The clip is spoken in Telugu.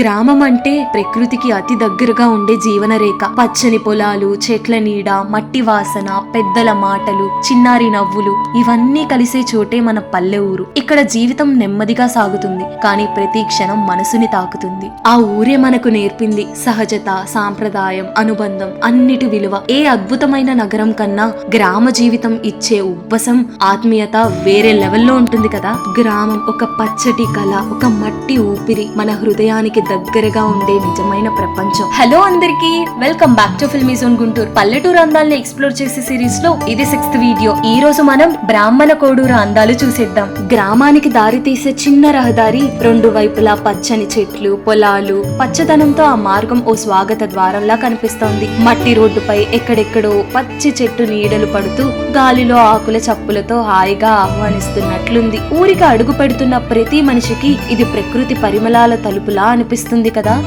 గ్రామం అంటే ప్రకృతికి అతి దగ్గరగా ఉండే జీవన రేఖ పచ్చని పొలాలు చెట్ల నీడ మట్టి వాసన పెద్దల మాటలు చిన్నారి నవ్వులు ఇవన్నీ కలిసే చోటే మన పల్లె ఊరు. ఇక్కడ జీవితం నెమ్మదిగా సాగుతుంది కానీ ప్రతి క్షణం మనసుని తాకుతుంది. ఆ ఊరే మనకు నేర్పింది సహజత సాంప్రదాయం అనుబంధం అన్నిటి విలువ. ఏ అద్భుతమైన నగరం కన్నా గ్రామ జీవితం ఇచ్చే ఉబ్బసం ఆత్మీయత వేరే లెవెల్లో ఉంటుంది కదా. గ్రామం ఒక పచ్చటి కళ ఒక మట్టి ఊపిరి మన హృదయానికి దగ్గరగా ఉండే నిజమైన ప్రపంచం. హలో అందరికి welcome back to filmy zone Guntur. పల్లెటూరు అందాలని ఎక్స్ప్లోర్ చేసే సిరీస్లో ఇది సిక్స్త్ వీడియో. ఈ రోజు మనం బ్రాహ్మణ కోడూరు అందాలు చూసేద్దాం. గ్రామానికి దారి తీసే చిన్న రహదారి రెండు వైపులా పచ్చని చెట్లు పొలాలు. పచ్చదనంతో ఆ మార్గం ఓ స్వాగత ద్వారంలా కనిపిస్తోంది. మట్టి రోడ్డుపై ఎక్కడెక్కడో పచ్చి చెట్టు నీడలు పడుతూ గాలిలో ఆకుల చప్పులతో హాయిగా ఆహ్వానిస్తున్నట్లుంది. ఊరికి అడుగు పెడుతున్న ప్రతి మనిషికి ఇది ప్రకృతి పరిమళాల తలుపులా అనిపిస్తుంది కనిపిస్తుంది కదా?